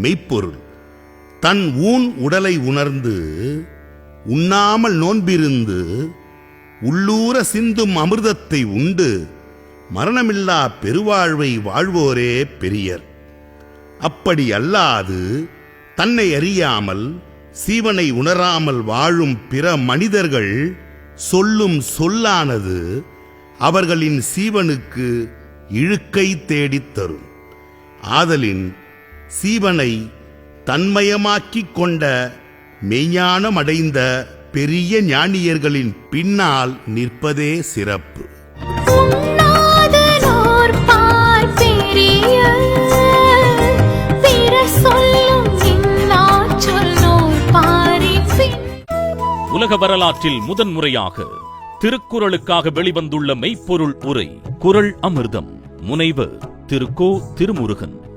மெய்ப்பொருள். தன் ஊன் உடலை உணர்ந்து உண்ணாமல் நோன்பிருந்து உள்ளூர சிந்தும் அமிர்தத்தை உண்டு மரணமில்லா பெருவாழ்வை வாழ்வோரே பெரியர். அப்படி அல்லாது தன்னை அறியாமல் சீவனை உணராமல் வாழும் பிற மனிதர்கள் சொல்லும் சொல்லானது அவர்களின் சீவனுக்கு இழுக்கை தேடித் தரும். ஆதலின் சீவனை தன்மயமாக்கிக் கொண்ட மெய்ஞானம் அடைந்த பெரிய ஞானியர்களின் பின்னால் நிற்பதே சிறப்பு. உலக வரலாற்றில் முதன்முறையாக திருக்குறளுக்காக வெளிவந்துள்ள மெய்ப்பொருள் உரை குறள் அமிர்தம். முனைவர் திரு கோ. திருமுருகன்.